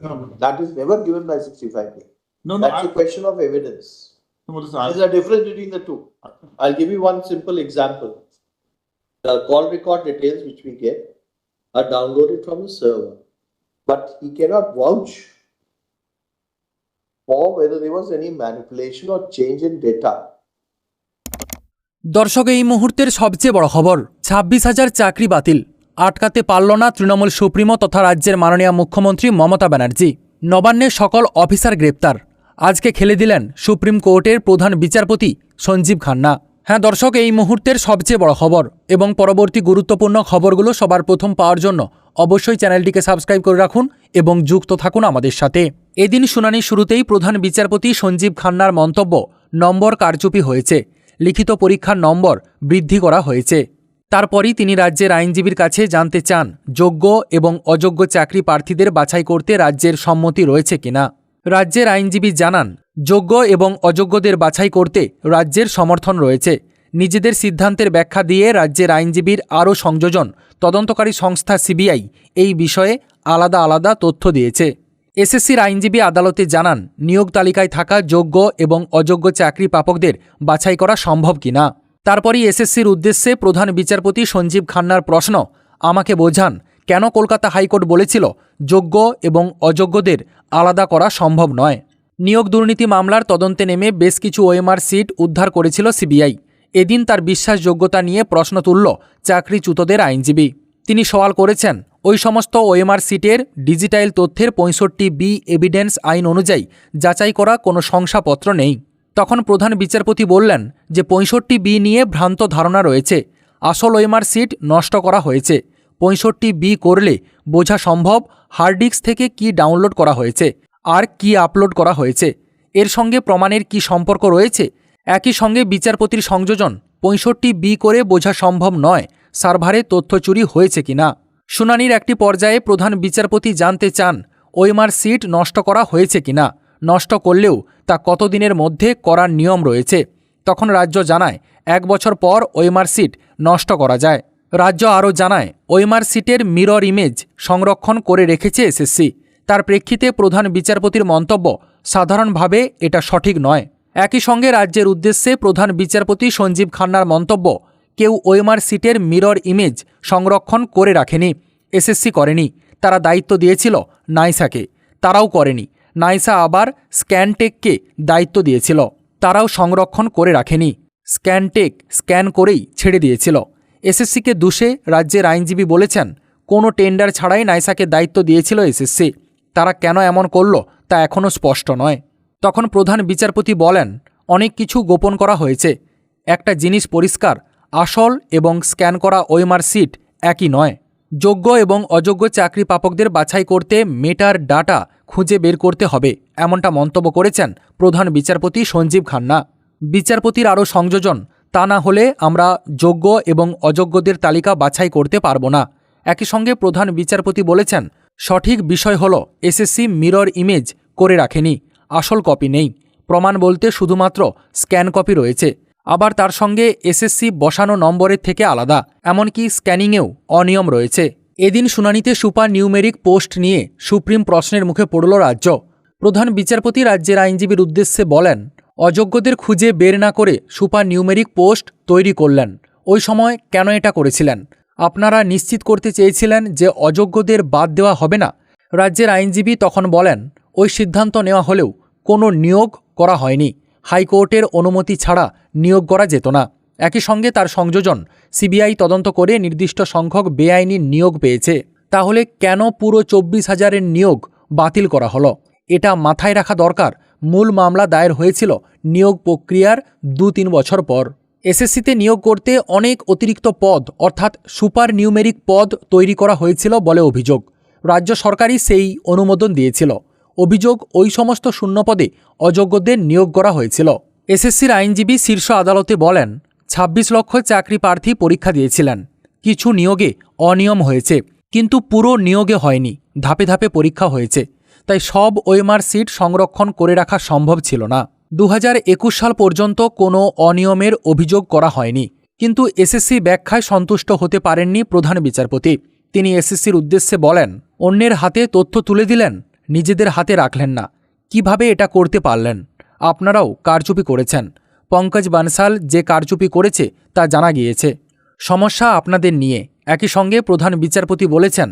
No, no, That is never given by sixty-five A. no, no, That's a I- question of evidence. no, listen, I- There's a difference between the two. I'll give you one simple example. The call record details which we get are downloaded from the server. But he cannot vouch for whether there was any manipulation or change in data. দর্শক এই মুহূর্তের সবচেয়ে বড় খবর ছাব্বিশ হাজার চাকরি বাতিল আটকাতে পারল না তৃণমূল সুপ্রিমো তথা রাজ্যের মাননীয় মুখ্যমন্ত্রী মমতা ব্যানার্জি। নবান্নে সকল অফিসার গ্রেপ্তার। আজকে খেলে দিলেন সুপ্রিম কোর্টের প্রধান বিচারপতি সঞ্জীব খান্না। হ্যাঁ দর্শক, এই মুহূর্তের সবচেয়ে বড় খবর এবং পরবর্তী গুরুত্বপূর্ণ খবরগুলো সবার প্রথম পাওয়ার জন্য অবশ্যই চ্যানেলটিকে সাবস্ক্রাইব করে রাখুন এবং যুক্ত থাকুন আমাদের সাথে। এদিন শুনানি শুরুতেই প্রধান বিচারপতি সঞ্জীব খান্নার মন্তব্য নম্বর কারচুপি হয়েছে। লিখিত পরীক্ষার নম্বর বৃদ্ধি করা হয়েছে। তারপরই তিনি রাজ্যের আইনজীবীর কাছে জানতে চান, যোগ্য এবং অযোগ্য চাকরি প্রার্থীদের বাছাই করতে রাজ্যের সম্মতি রয়েছে কিনা। রাজ্যের আইনজীবী জানান, যোগ্য এবং অযোগ্যদের বাছাই করতে রাজ্যের সমর্থন রয়েছে। নিজেদের সিদ্ধান্তের ব্যাখ্যা দিয়ে রাজ্যের আইনজীবীর আরও সংযোজন, তদন্তকারী সংস্থা সিবিআই এই বিষয়ে আলাদা আলাদা তথ্য দিয়েছে। এসএসসির আইনজীবী আদালতে জানান, নিয়োগ তালিকায় থাকা যোগ্য এবং অযোগ্য চাকরি প্রাপকদের বাছাই করা সম্ভব কিনা। তারপরই এসএসসির উদ্দেশ্যে প্রধান বিচারপতি সঞ্জীব খান্নার প্রশ্ন, আমাকে বোঝান, কেন কলকাতা হাইকোর্ট বলেছিল যোগ্য এবং অযোগ্যদের আলাদা করা সম্ভব নয়? নিয়োগ দুর্নীতি মামলার তদন্তে নেমে বেশ কিছু ওএমআর সিট উদ্ধার করেছিল সিবিআই। এদিন তার বিশ্বাসযোগ্যতা নিয়ে প্রশ্ন তুলল চাকরিচ্যুতদের আইনজীবী। তিনি সওয়াল করেছেন, ওই সমস্ত ওএমআর সিটের ডিজিটাল তথ্যের পঁয়ষট্টি বি এভিডেন্স আইন অনুযায়ী যাচাই করা কোনো শংসাপত্র নেই। তখন প্রধান বিচারপতি বললেন যে পঁয়ষট্টি বি নিয়ে ভ্রান্ত ধারণা রয়েছে। আসল ওএমআর সিট নষ্ট করা হয়েছে। পঁয়ষট্টি বি করলে বোঝা সম্ভব হার্ড ডিস্ক থেকে কি ডাউনলোড করা হয়েছে, আর কি আপলোড করা হয়েছে। এর সঙ্গে প্রমাণের কি সম্পর্ক রয়েছে? একই সঙ্গে বিচারপতির সংযোজন, পঁয়ষট্টি বি করে বোঝা সম্ভব নয়, সার্ভারে তথ্য চুরি হয়েছে কিনা। শুনানির একটি পর্যায়ে প্রধান বিচারপতি জানতে চান, ওএমআর সিট নষ্ট করা হয়েছে কিনা। নষ্ট করলেও তা কতদিনের মধ্যে করার নিয়ম রয়েছে? তখন রাজ্য জানায়, এক বছর পর ওএমআর সিট নষ্ট করা যায়। রাজ্য আরও জানায় ওএমআর সিটের মিরর ইমেজ সংরক্ষণ করে রেখেছে এসএসসি। তার প্রেক্ষিতে প্রধান বিচারপতির মন্তব্য, সাধারণভাবে এটা সঠিক নয়। একই সঙ্গে রাজ্যের উদ্দেশ্যে প্রধান বিচারপতি সঞ্জীব খান্নার মন্তব্য, কেউ ওএমআর সিটের মিরর ইমেজ সংরক্ষণ করে রাখেনি। এসএসসি করেনি। তারা দায়িত্ব দিয়েছিল নাইসাকে। তারাও করেনি। নাইসা আবার স্ক্যানটেককে দায়িত্ব দিয়েছিল। তারাও সংরক্ষণ করে রাখেনি। স্ক্যানটেক স্ক্যান করেই ছেড়ে দিয়েছিল। এসএসসিকে দুষে রাজ্যের আইনজীবী বলেছেন, কোনো টেন্ডার ছাড়াই নাইসাকে দায়িত্ব দিয়েছিল এসএসসি। তারা কেন এমন করল তা এখনও স্পষ্ট নয়। তখন প্রধান বিচারপতি বলেন, অনেক কিছু গোপন করা হয়েছে। একটা জিনিস পরিষ্কার, আসল এবং স্ক্যান করা ওএমআর সিট একই নয়। যোগ্য এবং অযোগ্য চাকরি প্রাপকদের বাছাই করতে মেটার ডাটা খুঁজে বের করতে হবে, এমনটা মন্তব্য করেছেন প্রধান বিচারপতি সঞ্জীব খান্না। বিচারপতির আরও সংযোজন, তা না হলে আমরা যোগ্য এবং অযোগ্যদের তালিকা বাছাই করতে পারব না। একই সঙ্গে প্রধান বিচারপতি বলেছেন, সঠিক বিষয় হল এসএসসি মিরর ইমেজ করে রাখেনি, আসল কপি নেই। প্রমাণ বলতে শুধুমাত্র স্ক্যান কপি রয়েছে। আবার তার সঙ্গে এসএসসি বসানো নম্বরের থেকে আলাদা, এমনকি স্ক্যানিংয়েও অনিয়ম রয়েছে। এদিন শুনানিতে সুপার নিউমেরিক পোস্ট নিয়ে সুপ্রিম প্রশ্নের মুখে পড়ল রাজ্য। প্রধান বিচারপতি রাজ্যের আইনজীবীর উদ্দেশ্যে বলেন, অযোগ্যদের খুঁজে বের না করে সুপার নিউমেরিক পোস্ট তৈরি করলেন। ওই সময় কেন এটা করেছিলেন? আপনারা নিশ্চিত করতে চেয়েছিলেন যে অযোগ্যদের বাদ দেওয়া হবে না? রাজ্যের আইনজীবী তখন বলেন, ওই সিদ্ধান্ত নেওয়া হলেও কোনো নিয়োগ করা হয়নি। হাইকোর্টের অনুমতি ছাড়া নিয়োগ করা যেত না। একই সঙ্গে তার সংযোজন সিবিআই তদন্ত করে নির্দিষ্ট সংখ্যক বেআইনি নিয়োগ পেয়েছে। তাহলে কেন পুরো চব্বিশ হাজারের নিয়োগ বাতিল করা হলো? এটা মাথায় রাখা দরকার। মূল মামলা দায়ের হয়েছিল নিয়োগ প্রক্রিয়ার দু তিন বছর পর। এসএসসিতে নিয়োগ করতে অনেক অতিরিক্ত পদ, অর্থাৎ সুপার নিউমেরিক পদ তৈরি করা হয়েছিল বলে অভিযোগ। রাজ্য সরকারই সেই অনুমোদন দিয়েছিল। অভিযোগ ওই সমস্ত শূন্যপদে অযোগ্যদের নিয়োগ করা হয়েছিল। এসএসসির আইনজীবী শীর্ষ আদালতে বলেন ২৬ লক্ষ চাকরি প্রার্থী পরীক্ষা দিয়েছিলেন। কিছু নিয়োগে অনিয়ম হয়েছে, কিন্তু পুরো নিয়োগে হয়নি, ধাপে ধাপে পরীক্ষা হয়েছে। তাই সব ওয়েমার সিট সংরক্ষণ করে রাখা সম্ভব ছিল না। দু হাজার একুশ সাল পর্যন্ত কোনো অনিয়মের অভিযোগ করা হয়নি, কিন্তু এসএসসি ব্যাখ্যায় সন্তুষ্ট হতে পারেননি প্রধান বিচারপতি। তিনি এসএসসির উদ্দেশ্যে বলেন, অন্যের হাতে তথ্য তুলে দিলেন, নিজেদের হাতে রাখলেন না। কীভাবে এটা করতে পারলেন? আপনারাও কারচুপি করেছেন। পঙ্কজ বানসাল যে কারচুপি করেছে তা জানা গিয়েছে। সমস্যা আপনাদের নিয়ে। একই সঙ্গে প্রধান বিচারপতি বলেছেন,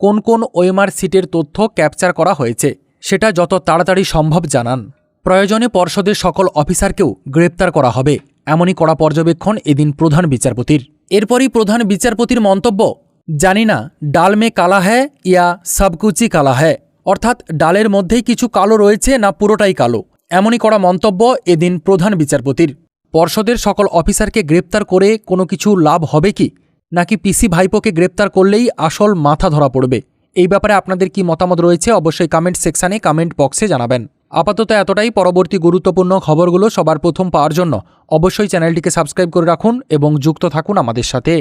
কোন কোন ওএমআর সিটের তথ্য ক্যাপচার করা হয়েছে, সেটা যত তাড়াতাড়ি সম্ভব জানান। প্রয়োজনে পর্ষদের সকল অফিসারকেও গ্রেপ্তার করা হবে, এমনই কড়া পর্যবেক্ষণ এদিন প্রধান বিচারপতির। এরপরই প্রধান বিচারপতির মন্তব্য, জানি না ডাল মে কালা হ্যায় ইয়া সবকুচি কালা হ্যায়। অর্থাৎ ডালের মধ্যেই কিছু কালো রয়েছে না পুরোটাই কালো? এমনই করা মন্তব্য এদিন প্রধান বিচারপতির। পর্ষদের সকল অফিসারকে গ্রেপ্তার করে কোনো কিছু লাভ হবে কি? নাকি পিসি ভাইপোকে গ্রেপ্তার করলেই আসল মাথা ধরা পড়বে? এই ব্যাপারে আপনাদের কি মতামত রয়েছে অবশ্যই কমেন্ট সেকশানে কমেন্ট বক্সে জানাবেন। আপাতত এতটাই। পরবর্তী গুরুত্বপূর্ণ খবরগুলো সবার প্রথম পাওয়ার জন্য অবশ্যই চ্যানেলটিকে সাবস্ক্রাইব করে রাখুন এবং যুক্ত থাকুন আমাদের সাথে।